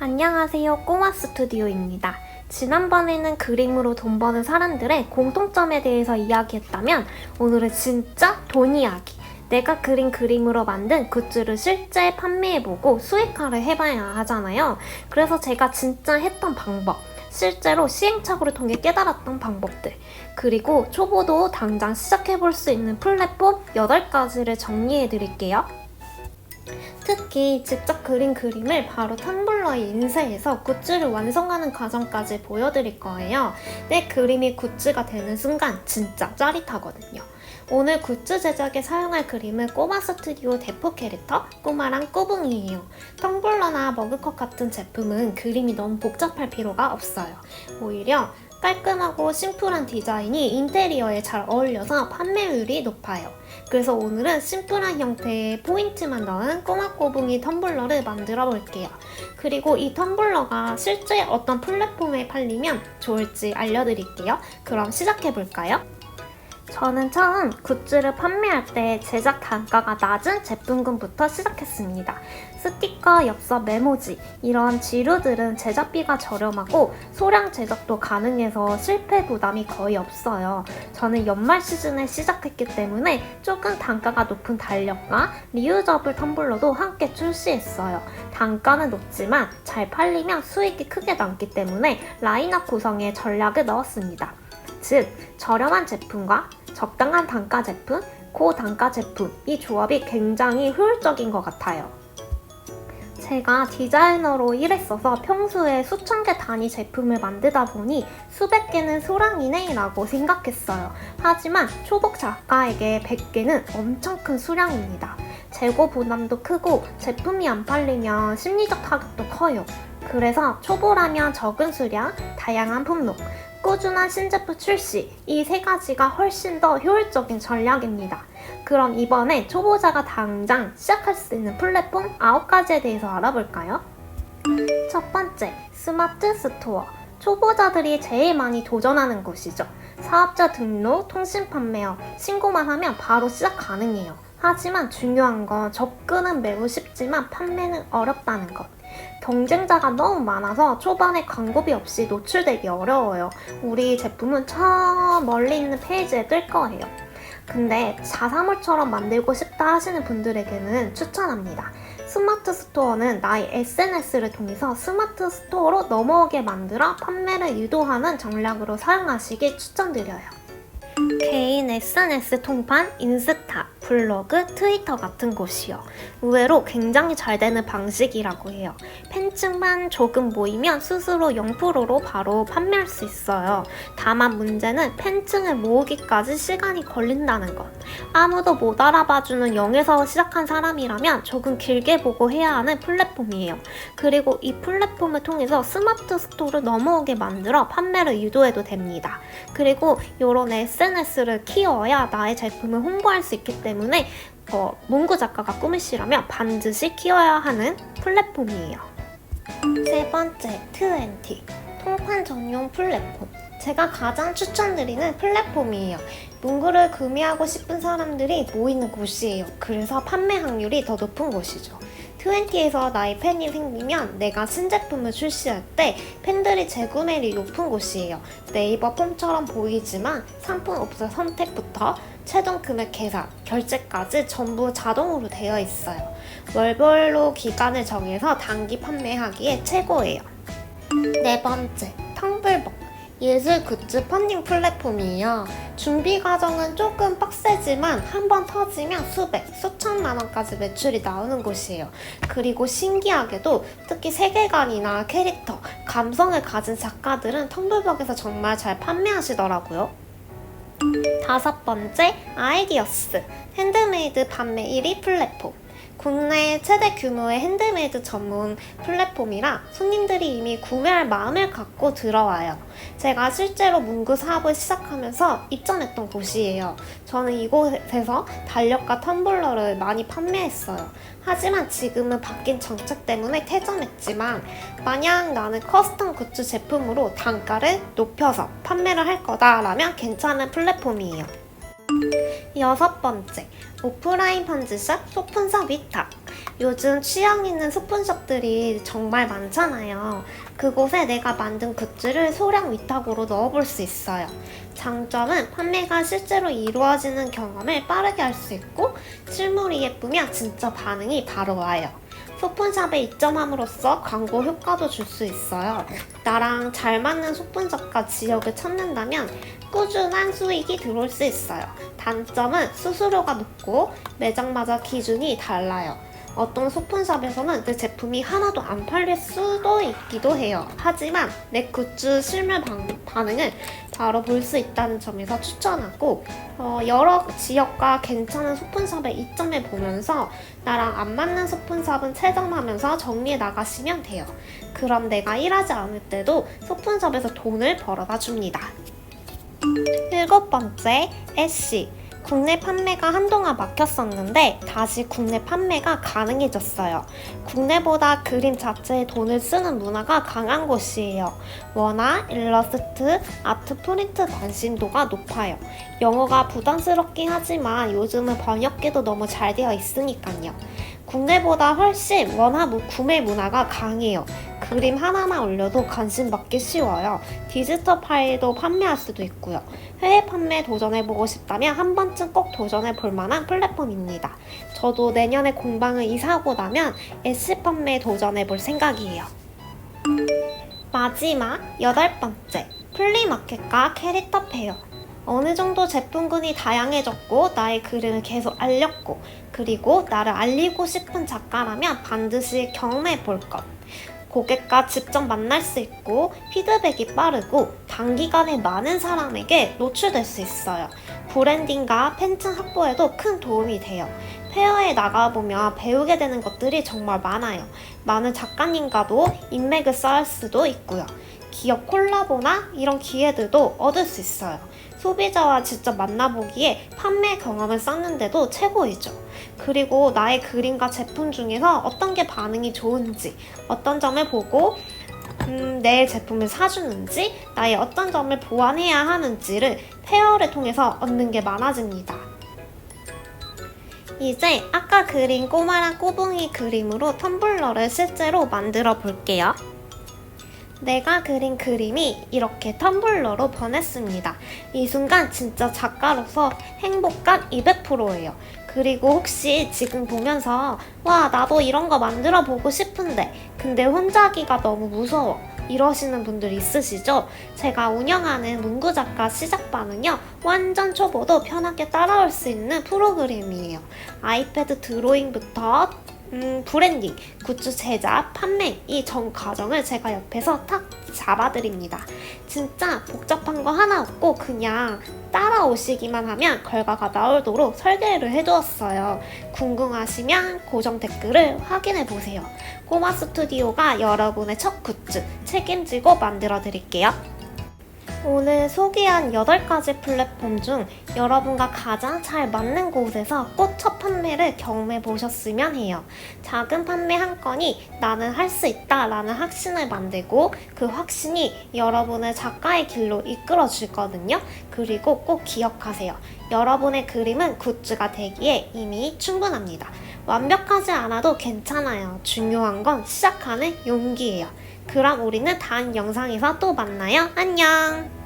안녕하세요. 꼬마 스튜디오입니다. 지난번에는 그림으로 돈 버는 사람들의 공통점에 대해서 이야기했다면 오늘은 진짜 돈 이야기. 내가 그린 그림으로 만든 굿즈를 실제 판매해보고 수익화를 해봐야 하잖아요. 그래서 제가 진짜 했던 방법. 실제로 시행착오를 통해 깨달았던 방법들. 그리고 초보도 당장 시작해볼 수 있는 플랫폼 8가지를 정리해드릴게요. 특히 직접 그린 그림을 바로 텀블러에 인쇄해서 굿즈를 완성하는 과정까지 보여드릴 거예요. 내 그림이 굿즈가 되는 순간 진짜 짜릿하거든요. 오늘 굿즈 제작에 사용할 그림은 꼬마 스튜디오 대포 캐릭터 꼬마랑 꼬붕이에요. 텀블러나 머그컵 같은 제품은 그림이 너무 복잡할 필요가 없어요. 오히려 깔끔하고 심플한 디자인이 인테리어에 잘 어울려서 판매율이 높아요. 그래서 오늘은 심플한 형태의 포인트만 넣은 꼬마 꼬붕이 텀블러를 만들어 볼게요. 그리고 이 텀블러가 실제 어떤 플랫폼에 팔리면 좋을지 알려드릴게요. 그럼 시작해 볼까요? 저는 처음 굿즈를 판매할 때 제작 단가가 낮은 제품군부터 시작했습니다. 스티커, 엽서, 메모지 이런 지류들은 제작비가 저렴하고 소량 제작도 가능해서 실패 부담이 거의 없어요. 저는 연말 시즌에 시작했기 때문에 조금 단가가 높은 달력과 리유저블 텀블러도 함께 출시했어요. 단가는 높지만 잘 팔리면 수익이 크게 남기 때문에 라인업 구성에 전략을 넣었습니다. 즉, 저렴한 제품과 적당한 단가 제품, 고단가 제품, 이 조합이 굉장히 효율적인 것 같아요. 제가 디자이너로 일했어서 평소에 수천 개 단위 제품을 만들다 보니 수백 개는 소량이네 라고 생각했어요. 하지만 초복 작가에게 100개는 엄청 큰 수량입니다. 재고 부담도 크고 제품이 안 팔리면 심리적 타격도 커요. 그래서 초보라면 적은 수량, 다양한 품목, 꾸준한 신제품 출시 이 세 가지가 훨씬 더 효율적인 전략입니다. 그럼 이번에 초보자가 당장 시작할 수 있는 플랫폼 9가지에 대해서 알아볼까요? 첫 번째, 스마트 스토어. 초보자들이 제일 많이 도전하는 곳이죠. 사업자 등록, 통신 판매업, 신고만 하면 바로 시작 가능해요. 하지만 중요한 건 접근은 매우 쉽지만 판매는 어렵다는 것. 경쟁자가 너무 많아서 초반에 광고비 없이 노출되기 어려워요. 우리 제품은 저 멀리 있는 페이지에 뜰 거예요. 근데 자사몰처럼 만들고 싶다 하시는 분들에게는 추천합니다. 스마트 스토어는 나의 SNS를 통해서 스마트 스토어로 넘어오게 만들어 판매를 유도하는 전략으로 사용하시길 추천드려요. 개인 SNS 통판, 인스타, 블로그, 트위터 같은 곳이요. 의외로 굉장히 잘 되는 방식이라고 해요. 팬층만 조금 모이면 스스로 0%로 바로 판매할 수 있어요. 다만 문제는 팬층을 모으기까지 시간이 걸린다는 것. 아무도 못 알아봐주는 0에서 시작한 사람이라면 조금 길게 보고 해야 하는 플랫폼이에요. 그리고 이 플랫폼을 통해서 스마트 스토어를 넘어오게 만들어 판매를 유도해도 됩니다. 그리고 이런 SNS를 키워야 나의 제품을 홍보할 수 있기 때문에 어, 문구 작가가 꿈이시라면 반드시 키워야 하는 플랫폼이에요. 세 번째, 20. 통판 전용 플랫폼. 제가 가장 추천드리는 플랫폼이에요. 문구를 구매하고 싶은 사람들이 모이는 곳이에요. 그래서 판매 확률이 더 높은 곳이죠. 20에서 나의 팬이 생기면 내가 신제품을 출시할 때 팬들이 재구매율이 높은 곳이에요. 네이버 폼처럼 보이지만 상품 업체 선택부터 최종 금액 계산, 결제까지 전부 자동으로 되어 있어요. 월별로 기간을 정해서 단기 판매하기에 최고예요. 네 번째, 텀블벅. 예술 굿즈 펀딩 플랫폼이에요. 준비 과정은 조금 빡세지만 한 번 터지면 수백, 수천만 원까지 매출이 나오는 곳이에요. 그리고 신기하게도 특히 세계관이나 캐릭터, 감성을 가진 작가들은 텀블벅에서 정말 잘 판매하시더라고요. 다섯 번째, 아이디어스. 핸드메이드 판매 1위 플랫폼. 국내 최대 규모의 핸드메이드 전문 플랫폼이라 손님들이 이미 구매할 마음을 갖고 들어와요. 제가 실제로 문구 사업을 시작하면서 입점했던 곳이에요. 저는 이곳에서 달력과 텀블러를 많이 판매했어요. 하지만 지금은 바뀐 정책 때문에 퇴점했지만 만약 나는 커스텀 굿즈 제품으로 단가를 높여서 판매를 할 거다라면 괜찮은 플랫폼이에요. 여섯 번째, 오프라인 편지샵 소품샵 위탁. 요즘 취향 있는 소품샵들이 정말 많잖아요. 그곳에 내가 만든 굿즈를 소량 위탁으로 넣어볼 수 있어요. 장점은 판매가 실제로 이루어지는 경험을 빠르게 할 수 있고 실물이 예쁘면 진짜 반응이 바로 와요. 소품샵에 입점함으로써 광고 효과도 줄 수 있어요. 나랑 잘 맞는 소품샵과 지역을 찾는다면 꾸준한 수익이 들어올 수 있어요. 단점은 수수료가 높고 매장마다 기준이 달라요. 어떤 소품샵에서는 내 제품이 하나도 안 팔릴 수도 있기도 해요. 하지만 내 굿즈 실물 반, 반응을 바로 볼 수 있다는 점에서 추천하고 어, 여러 지역과 괜찮은 소품샵에 입점해 보면서 나랑 안 맞는 소품샵은 체점하면서 정리해 나가시면 돼요. 그럼 내가 일하지 않을 때도 소품샵에서 돈을 벌어다 줍니다. 일곱 번째, 애쉬. 국내 판매가 한동안 막혔었는데 다시 국내 판매가 가능해졌어요. 국내보다 그림 자체에 돈을 쓰는 문화가 강한 곳이에요. 워낙 일러스트, 아트 프린트 관심도가 높아요. 영어가 부담스럽긴 하지만 요즘은 번역기도 너무 잘 되어 있으니까요. 국내보다 훨씬 원화 무- 구매 문화가 강해요. 그림 하나만 올려도 관심 받기 쉬워요. 디지털 파일도 판매할 수도 있고요. 해외 판매 도전해보고 싶다면 한 번쯤 꼭 도전해볼 만한 플랫폼입니다. 저도 내년에 공방을 이사하고 나면 애쉬 판매에 도전해볼 생각이에요. 마지막 여덟 번째 플리마켓과 캐릭터 페어 어느 정도 제품군이 다양해졌고 나의 그림을 계속 알렸고 그리고 나를 알리고 싶은 작가라면 반드시 경험해 볼 것. 고객과 직접 만날 수 있고 피드백이 빠르고 단기간에 많은 사람에게 노출될 수 있어요. 브랜딩과 팬층 확보에도 큰 도움이 돼요. 페어에 나가보면 배우게 되는 것들이 정말 많아요. 많은 작가님과도 인맥을 쌓을 수도 있고요. 기업 콜라보나 이런 기회들도 얻을 수 있어요. 소비자와 직접 만나보기에 판매 경험을 쌓는데도 최고이죠. 그리고 나의 그림과 제품 중에서 어떤 게 반응이 좋은지, 어떤 점을 보고 음, 내 제품을 사주는지, 나의 어떤 점을 보완해야 하는지를 페어를 통해서 얻는 게 많아집니다. 이제 아까 그린 꼬마랑 꼬붕이 그림으로 텀블러를 실제로 만들어 볼게요. 내가 그린 그림이 이렇게 텀블러로 변했습니다. 이 순간 진짜 작가로서 행복감 200%예요. 그리고 혹시 지금 보면서 와 나도 이런 거 만들어 보고 싶은데 근데 혼자 하기가 너무 무서워 이러시는 분들 있으시죠? 제가 운영하는 문구 작가 시작반은요 완전 초보도 편하게 따라올 수 있는 프로그램이에요. 아이패드 드로잉부터 음, 브랜딩, 굿즈 제작, 판매 이 전 과정을 제가 옆에서 탁 잡아드립니다. 진짜 복잡한 거 하나 없고 그냥 따라오시기만 하면 결과가 나오도록 설계를 해두었어요. 궁금하시면 고정 댓글을 확인해 보세요. 꼬마 스튜디오가 여러분의 첫 굿즈 책임지고 만들어 드릴게요. 오늘 소개한 8가지 플랫폼 중 여러분과 가장 잘 맞는 곳에서 꼭첫 판매를 경험해 보셨으면 해요. 작은 판매 한 건이 나는 할 수 있다 라는 확신을 만들고 그 확신이 여러분을 작가의 길로 이끌어 주거든요. 그리고 꼭 기억하세요. 여러분의 그림은 굿즈가 되기에 이미 충분합니다. 완벽하지 않아도 괜찮아요. 중요한 건 시작하는 용기예요. 그럼 우리는 다음 영상에서 또 만나요. 안녕!